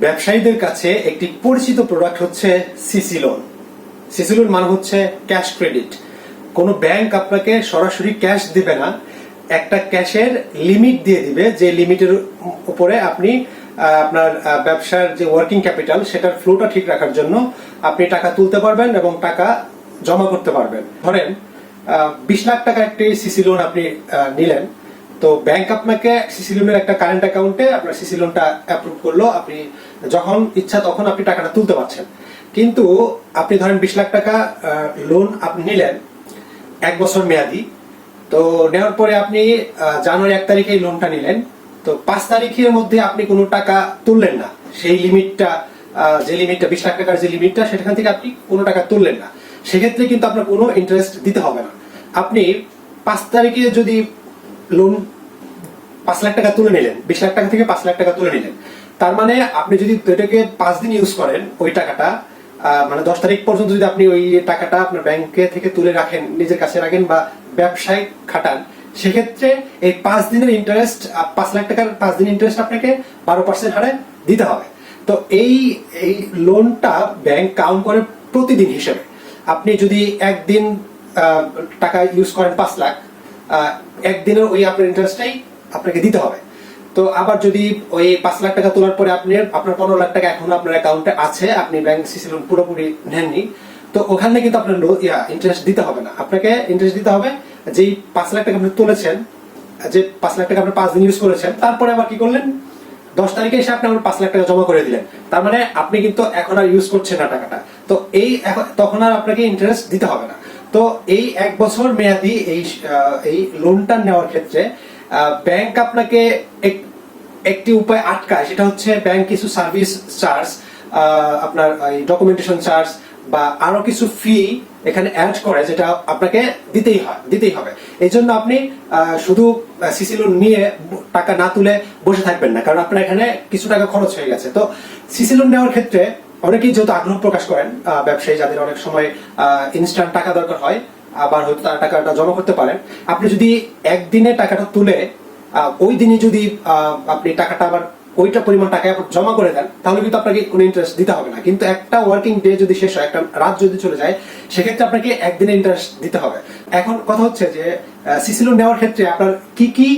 ব্যবসায়ীদের কাছে একটি পরিচিত প্রোডাক্ট হচ্ছে সিসি লোন সিসি লোন মানে হচ্ছে ক্যাশ ক্রেডিট কোনো ব্যাংক আপনাকে সরাসরি ক্যাশ দিবে না, একটা ক্যাশের লিমিট দিয়ে দিবে, যে লিমিটের উপরে আপনি আপনার ব্যবসার যে ওয়ার্কিং ক্যাপিটাল সেটার ফ্লোটা ঠিক রাখার জন্য আপনি টাকা তুলতে পারবেন এবং টাকা জমা করতে পারবেন। ধরেন বিশ লাখ টাকা একটি সিসি লোন আপনি নিলেন তো ব্যাংক আপনাকে সিসি লোনের একটা কারেন্ট অ্যাকাউন্টে আপনার সিসি লোনটা অ্যাপ্রুভ করল, আপনি যখন ইচ্ছা তখন আপনি টাকাটা তুলতে পারছেন। কিন্তু আপনি ধরেন বিশ লাখ টাকা লোন আপনি নিলেন, এক বছর মেয়াদি, তো নেওয়ার পরে আপনি জানুয়ারি এক তারিখে লোনটা নিলেন, তো পাঁচ তারিখের মধ্যে আপনি কোনো টাকা তুললেন না। সেই লিমিটটা যে লিমিটটা বিশ লাখ টাকার যে লিমিটটা সেখান থেকে আপনি কোনো টাকা তুললেন না। সেক্ষেত্রে কিন্তু আপনার কোনো ইন্টারেস্ট দিতে হবে না। আপনি পাঁচ তারিখে যদি লোন পাঁচ লাখ টাকা তুলে নিলেন, বিশ লাখ টাকা থেকে পাঁচ লাখ টাকা তুলে নিলেন। তার মানে আপনি যদি এটাকে পাঁচ দিন ইউজ করেন, ওই টাকাটা মানে দশ তারিখ পর্যন্ত যদি আপনি ওই টাকাটা আপনার ব্যাংকে থেকে তুলে রাখেন, নিজের কাছে রাখেন বা ব্যবসায় খাটান, সেক্ষেত্রে এই পাঁচ দিনের ইন্টারেস্ট পাঁচ লাখ টাকার পাঁচ দিন ইন্টারেস্ট আপনাকে বারো পার্সেন্ট হারে দিতে হবে। তো এই এই লোনটা ব্যাংক কাউন্ট করে প্রতিদিন হিসেবে। আপনি যদি একদিন টাকা ইউজ করেন পাঁচ লাখ একদিনের ওই আপনার ইন্টারেস্টটাই আপনাকে দিতে হবে। তো আবার যদি ওই পাঁচ লাখ টাকা তোলার পরে আপনি, আপনার পনেরো লাখ টাকা এখন আপনার অ্যাকাউন্টে আছে, আপনি ব্যাংক সিসি লোন পুরোপুরি নেননি, তো ওখানে কিন্তু আপনার ইন্টারেস্ট দিতে হবে না। আপনাকে ইন্টারেস্ট দিতে হবে যেই পাঁচ লাখ টাকা আপনি তুলেছেন, যে পাঁচ লাখ টাকা আপনি পাঁচ দিন ইউজ করেছেন, তারপরে আবার কি করলেন? দশ তারিখে এসে আপনি আমার পাঁচ লাখ টাকা জমা করে দিলেন। তার মানে আপনি কিন্তু এখন আর ইউজ করছেন না টাকাটা। তো এই তখন আর আপনাকে ইন্টারেস্ট দিতে হবে না। তো এই এক বছর মেয়াদি এই এই লোনটা নেওয়ার ক্ষেত্রে ব্যাংক আপনাকে এক- একটি উপায় আটকায়, সেটা হচ্ছে ব্যাংক কিছু সার্ভিস চার্জ আপনার ডকুমেন্টেশন চার্জ বা আরও কিছু ফি এখানে অ্যাড করে, যেটা আপনাকে দিতেই হয়, দিতেই হবে। এই জন্য আপনি শুধু সিসি লোন নিয়ে টাকা না তুলে বসে থাকবেন না, কারণ আপনার এখানে কিছু টাকা খরচ হয়ে গেছে। তো সিসি লোন নেওয়ার ক্ষেত্রে অনেকেই যেহেতু আগ্রহ প্রকাশ করেন ব্যবসায়ী যাদের অনেক সময় ইনস্ট্যান্ট টাকা দরকার হয়, আবার হয়তো তারা টাকাটা জমা করতে পারেন। আপনি যদি একদিনে টাকাটা তুলে ওই দিনই যদি আপনি টাকাটা আবার ওইটা পরিমাণ টাকা জমা করে দেন, তাহলে কিন্তু আপনাকে কোনো ইন্টারেস্ট দিতে হবে না। কিন্তু একটা ওয়ার্কিং ডে যদি শেষ হয়, একটা রাত যদি চলে যায়, সেক্ষেত্রে আপনাকে একদিনে ইন্টারেস্ট দিতে হবে। এখন কথা হচ্ছে যে সিসি লোন নেওয়ার ক্ষেত্রে আপনার কি কি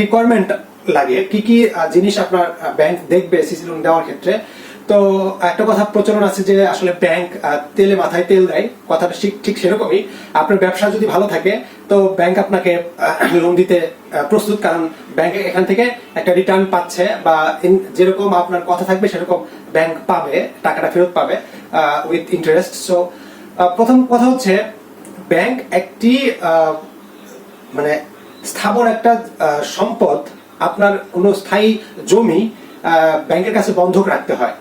রিকোয়ারমেন্ট লাগে, কি কি জিনিস আপনার ব্যাংক দেখবে সিসি লোন দেওয়ার ক্ষেত্রে তো একটা কথা প্রচলন আছে যে আসলে ব্যাংক তেলে মাথায় তেল দেয়। কথাটা ঠিক ঠিক সেরকমই। আপনার ব্যবসা যদি ভালো থাকে, তো ব্যাংক আপনাকে লোন দিতে প্রস্তুত। কারণ ব্যাংক এখান থেকে একটা রিটার্ন পাচ্ছে বা যেরকম আপনার কথা থাকবে, সেরকম ব্যাংক পাবে, টাকাটা ফেরত পাবে উইথ ইন্টারেস্ট সো প্রথম কথা হচ্ছে ব্যাংক একটি মানে স্থাবর একটা সম্পদ, আপনার কোনো স্থায়ী জমি ব্যাংকের কাছে বন্ধক রাখতে হয়।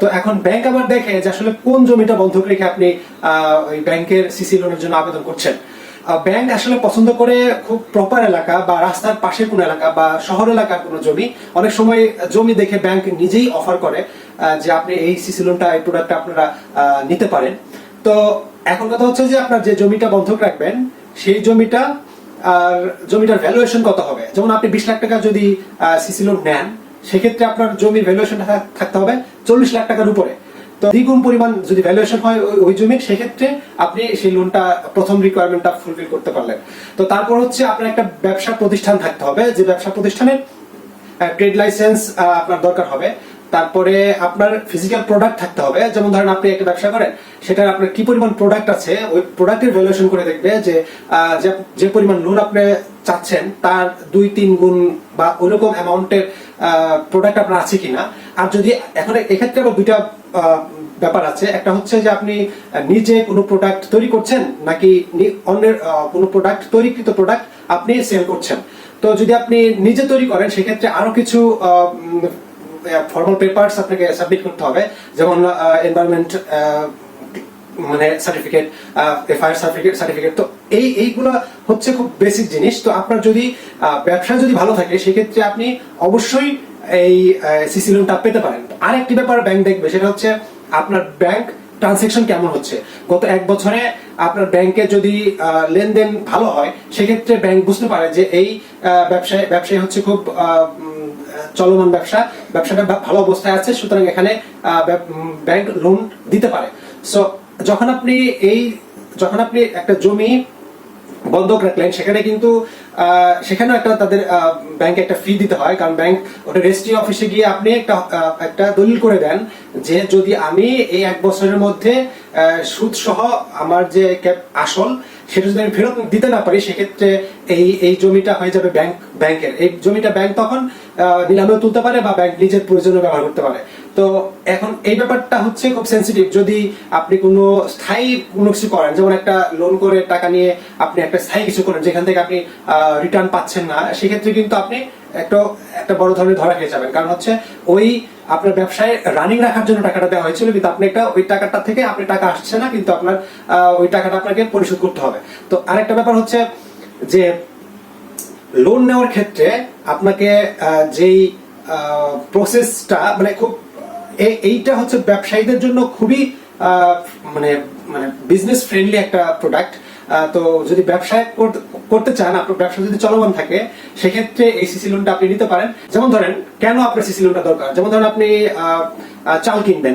তো এখন ব্যাংক আবার দেখে যে আসলে কোন জমিটা বন্ধক রেখে আপনি ওই ব্যাংকের সিসি লোনের জন্য আবেদন করছেন। ব্যাংক আসলে পছন্দ করে খুব প্রপার এলাকা বা রাস্তার পাশে কোন এলাকা বা শহর এলাকার কোনো জমি। অনেক সময় জমি দেখে ব্যাংক নিজেই অফার করে যে আপনি এই সিসি লোনটা এই প্রোডাক্টটা আপনারা নিতে পারেন। তো এখন কথা হচ্ছে যে আপনার যে জমিটা বন্ধক রাখবেন, সেই জমিটা, আর জমিটার ভ্যালুয়েশন কত হবে? যেমন আপনি বিশ লাখ টাকা যদি সিসি লোন নেন সেক্ষেত্রে আপনার জমির ভ্যালুয়েশন থাকতে হবে চল্লিশ লাখ টাকার উপরে। তো দ্বিগুণ পরিমাণ যদি ভ্যালুয়েশন হয় ওই- জমির, সেক্ষেত্রে আপনি সেই লোনটা প্রথম রিকোয়ারমেন্টটা ফুলফিল করতে পারলেন। তো তারপর হচ্ছে আপনার একটা ব্যবসা প্রতিষ্ঠান থাকতে হবে, যে ব্যবসা প্রতিষ্ঠানের ট্রেড লাইসেন্স আপনার দরকার হবে। তারপরে আপনার ফিজিক্যাল প্রোডাক্ট থাকতে হবে, যেমন ধরেন আপনি একটা ব্যবসা করেন সেটা আপনার কি পরিমাণ প্রোডাক্ট আছে, ওই প্রোডাক্টের ভ্যালুয়েশন করে দেখবে যে যে- পরিমাণ লোন আপনি চাচ্ছেন, তার দুই, তিন গুণ বা ওইরকম অ্যামাউন্টের প্রোডাক্ট আপনার আছে কিনা। আর যদি এখন এক্ষেত্রে আবার দুইটা ব্যাপার আছে। একটা হচ্ছে যে আপনি নিজে কোনো প্রোডাক্ট তৈরি করছেন, নাকি অন্যের কোনো প্রোডাক্ট তৈরিকৃত প্রোডাক্ট আপনি সেল করছেন। তো যদি আপনি নিজে তৈরি করেন, সেক্ষেত্রে আরও কিছু ফর্মাল পেপারস আপনাকে সাবমিট করতে হবে। যেমন এনভায়রনমেন্ট মানে সার্টিফিকেট ফায়ার সার্টিফিকেট সার্টিফিকেট তো এই, এইগুলো হচ্ছে খুব বেসিক জিনিস। তো আপনার যদি ব্যবসা যদি ভালো থাকে, সেক্ষেত্রে আপনি অবশ্যই এই সিসি লোনটা পেতে পারেন। আরেকটি ব্যাপার ব্যাংক দেখবে, সেটা হচ্ছে আপনার ব্যাংক ট্রানজেকশন কেমন হচ্ছে। গত এক বছরে আপনার ব্যাংকে যদি লেনদেন ভালো হয়, সেক্ষেত্রে ব্যাংক বুঝতে পারে যে এই ব্যবসায়, ব্যবসায়ী হচ্ছে খুব চলমান ব্যবসা, ব্যবসাটা ভালো অবস্থায় আছে, সুতরাং এখানে ব্যাংক লোন দিতে পারে। সো যখন আপনি এই যখন আপনি একটা জমি বন্ধক রাখলেন সেখানে কিন্তু সেখানেও একটা তাদের ব্যাংকে একটা ফি দিতে হয়। কারণ ব্যাংক ওটা রেজিস্ট্রি অফিসে গিয়ে আপনি একটা একটা দলিল করে দেন যে যদি আমি এই এক বছরের মধ্যে সুদ সহ আমার যে ক্যাপ আসল সেটা যদি আমি ফেরত দিতে না পারি সেক্ষেত্রে এই এই জমিটা হয়ে যাবে ব্যাংক ব্যাংকের এই জমিটা ব্যাংক তখন আহ, নিলামেও তুলতে পারে বা ব্যাংক নিজের প্রয়োজনে ব্যবহার করতে পারে। তো এখন এই ব্যাপারটা হচ্ছে খুব সেন্সিটিভ যদি আপনি কোনো স্থায়ী কোনো কিছু করেন, যেমন একটা লোন করে টাকা নিয়ে আপনি একটা স্থায়ী কিছু করেন, যেখান থেকে আপনি রিটার্ন পাচ্ছেন না, সেক্ষেত্রে কিন্তু আপনি একটা একটা বড় ধরনের ধরা খেয়ে যাবেন। কারণ হচ্ছে ওই আপনার ব্যবসায় রানিং রাখার জন্য টাকাটা দেওয়া হয়েছিল, কিন্তু আপনি একটা, ওই টাকাটা থেকে আপনি টাকা আসছে না, কিন্তু আপনার ওই টাকাটা আপনাকে পরিশোধ করতে হবে। তো আরেকটা ব্যাপার হচ্ছে যে লোন নেওয়ার ক্ষেত্রে আপনাকে যেই প্রসেসটা মানে খুব এইটা হচ্ছে ব্যবসায়ীদের জন্য খুবই মানে মানে বিজনেস ফ্রেন্ডলি একটা প্রোডাক্ট তো যদি ব্যবসা করতে- চান, আপনার ব্যবসা যদি চলমান থাকে, সেক্ষেত্রে এই সিসি লোনটা আপনি নিতে পারেন। যেমন ধরেন, কেন আপনার সিসি লোনটা দরকার? যেমন ধরেন আপনি চাল কিনবেন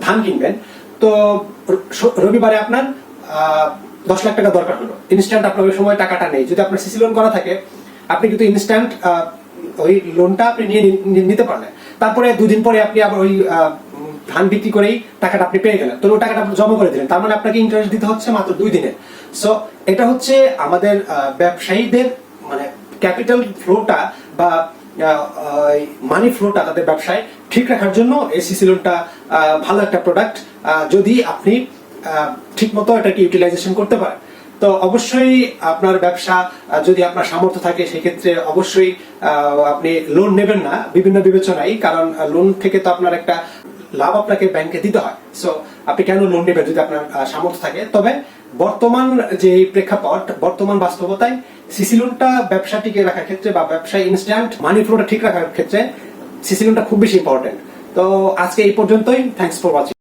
ধান কিনবেন, তো রবিবারে আপনার দশ লাখ টাকা দরকার হলো। ইনস্ট্যান্ট আপনার ওই সময় টাকাটা নেই। যদি আপনার সিসি লোন করা থাকে, আপনি কিন্তু ইনস্ট্যান্ট ওই লোনটা আপনি নিয়ে, নিতে পারলেন। তারপরে দুদিন পরে আপনি আবার ওই ধান বিক্রি করেই টাকাটা আপনি পেয়ে গেলেন। তো ওই টাকাটা জমা করে দিলেন। তার মানে আপনাকে ইন্টারেস্ট দিতে হচ্ছে মাত্র দুই দিনে। সো এটা হচ্ছে আমাদের ব্যবসায়ীদের মানে ক্যাপিটাল ফ্লোটা বা মানি ফ্লোটা তাদের ব্যবসায় ঠিক রাখার জন্য এই সিসি লোনটা ভালো একটা প্রোডাক্ট যদি আপনি ঠিক মতো এটাকে ইউটিলাইজেশন করতে পারেন। তো অবশ্যই আপনার ব্যবসা যদি আপনার সামর্থ্য থাকে, সেক্ষেত্রে অবশ্যই আপনি লোন নেবেন না বিভিন্ন বিবেচনায়, কারণ লোন থেকে তো আপনার একটা লাভ আপনাকে ব্যাংকে দিতে হয়। সো আপনি কেন লোন নেবেন যদি আপনার সামর্থ্য থাকে? তবে বর্তমান যে প্রেক্ষাপট, বর্তমান বাস্তবতায় সিসি লোনটা ব্যবসা টিকে রাখার ক্ষেত্রে বা ব্যবসায় ইনস্ট্যান্ট মানি ফ্লোটা ঠিক রাখার ক্ষেত্রে সিসি লোনটা খুব বেশি ইম্পর্টেন্ট তো আজকে এই পর্যন্তই। Thanks for watching